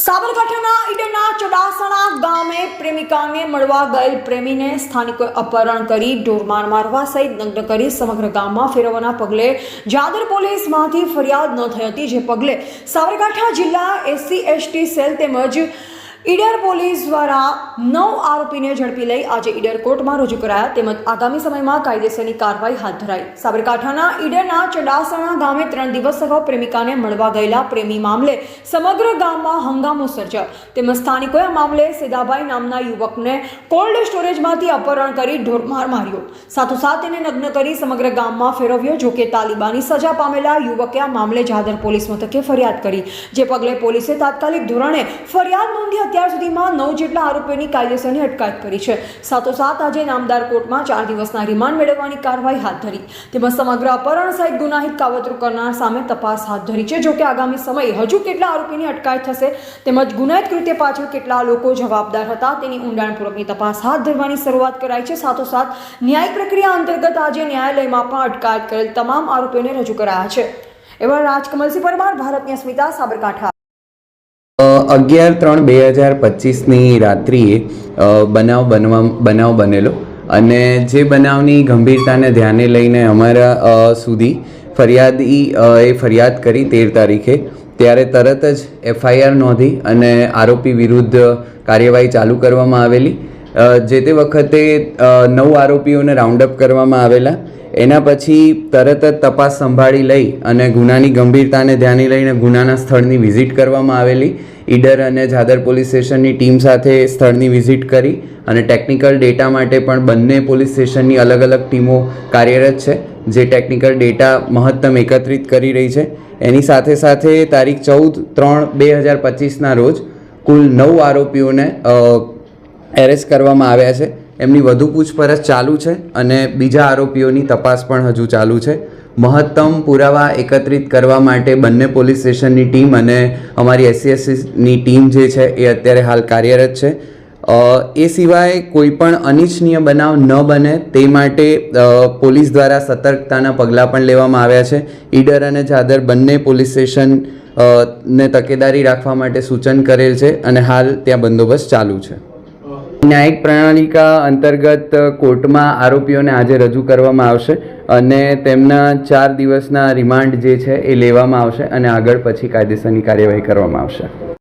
સાબરકાંઠાના ઈડરના ચડાસણા ગામે પ્રેમિકાને મળવા ગયેલ પ્રેમીને સ્થાનિકોએ અપહરણ કરી, ઢોરમાર મારવા સહિત નગ્ન કરી સમગ્ર ગામમાં ફેરવવાના પગલે જાદર પોલીસમાંથી ફરિયાદ ન થઈ હતી, જે પગલે સાબરકાંઠા જિલ્લા એસસી, એસટી સેલ તેમજ ઈડર પોલીસ દ્વારા નવ આરોપીને ઝડપી લઈ આજે ઈડર કોર્ટમાં રજૂ કરાયા તેમજ આગામી સમયમાં કાયદેસરની કાર્યવાહી હાથ ધરાઈ. સાબરકાંઠાના ઈડરના ચડાસણા ગામે ત્રણ દિવસ અગાઉ પ્રેમિકાને મળવા ગયેલા પ્રેમી મામલે સમગ્ર ગામમાં હંગામો સર્જાયો. તેમજ સ્થાનિકોએ આ મામલે સેદાભાઈ નામના યુવકને કોલ્ડ સ્ટોરેજમાંથી અપહરણ કરી ઢોરમાર માર્યો. સાથોસાથ તેને નગ્ન કરી સમગ્ર ગામમાં ફેરવ્યો જોકે તાલિબાની સજા પામેલા યુવકે આ મામલે જાદર પોલીસ મથકે ફરિયાદ કરી. જે પગલે પોલીસે તાત્કાલિક ધોરણે ફરિયાદ નોંધી અત્યાર સુધીમાં નવ જેટલા આરોપીઓની કાયદેસરની અટકાયત કરી છે. સાથોસાથ આજે નામદાર કોર્ટમાં ચાર દિવસના રિમાન્ડ મેળવવાની કાર્યવાહી હાથ ધરી. તેમજ સમગ્ર અપહરણ સહિત ગુનાહિત કાવતરું કરનાર સામે તપાસ હાથ ધરી છે. જોકે આગામી સમયે હજુ કેટલા આરોપીની અટકાયત થશે તેમજ ગુનાહિત કૃત્ય પાછળ કેટલા લોકો જવાબદાર હતા તેની ઊંડાણપૂર્વકની તપાસ હાથ ધરવાની શરૂઆત કરાઈ છે. સાથોસાથ ન્યાય પ્રક્રિયા અંતર્ગત આજે ન્યાયાલયમાં પણ અટકાયત કરેલ તમામ આરોપીઓને રજૂ કરાયા છે. એવા રાજકમલસિંહ પરમાર, ભારતની અસ્મિતા, સાબરકાંઠા. અગિયાર ત્રણ બે હજાર પચીસની રાત્રિએ બનાવ બનવા, બનાવ બનેલો અને જે બનાવની ગંભીરતાને ધ્યાને લઈને અમારા સુધી ફરિયાદી એ ફરિયાદ કરી તેર તારીખે, ત્યારે તરત જ એફઆઈઆર નોંધી અને આરોપી વિરુદ્ધ કાર્યવાહી ચાલુ કરવામાં આવેલી. જે તે વખતે નવ આરોપીઓને રાઉન્ડ અપ કરવામાં આવેલા. એના પછી તરત જ તપાસ સંભાળી લઈ અને ગુનાની ગંભીરતાને ધ્યાને લઈને ગુનાના સ્થળની વિઝિટ કરવામાં આવેલી. ઈડર અને જાદર પોલીસ સ્ટેશનની ટીમ સાથે સ્થળની વિઝિટ કરી અને ટેકનિકલ ડેટા માટે પણ બંને પોલીસ સ્ટેશનની અલગ અલગ ટીમો કાર્યરત છે, જે ટેકનિકલ ડેટા મહત્તમ એકત્રિત કરી રહી છે. એની સાથે સાથે તારીખ ચૌદ ત્રણ બે હજાર પચીસના રોજ કુલ નવ આરોપીઓને એરેસ્ટ કરવામાં આવ્યા છે. એમની વધુ પૂછપરછ ચાલુ છે અને બીજા આરોપીઓની તપાસ પણ હજુ ચાલુ છે. મહત્તમ પુરાવા એકત્રિત કરવા માટે બંને પોલીસ સ્ટેશનની ટીમ અને અમારી એસસીએસસીની ટીમ જે છે એ અત્યારે હાલ કાર્યરત છે. એ સિવાય કોઈ પણ અનિચ્છનીય બનાવ ન બને તે માટે પોલીસ દ્વારા સતર્કતાના પગલાં પણ લેવામાં આવ્યા છે. ઈડર અને જાદર બંને પોલીસ સ્ટેશન ને તકેદારી રાખવા માટે સૂચન કરેલ છે અને હાલ ત્યાં બંદોબસ્ત ચાલુ છે. ન્યાયિક પ્રણાલિકા અંતર્ગત કોર્ટમાં આરોપીઓને આજે રજૂ કરવામાં આવશે અને તેમના ચાર દિવસના રિમાન્ડ જે છે એ લેવામાં આવશે અને આગળ પછી કાયદેસરની કાર્યવાહી કરવામાં આવશે.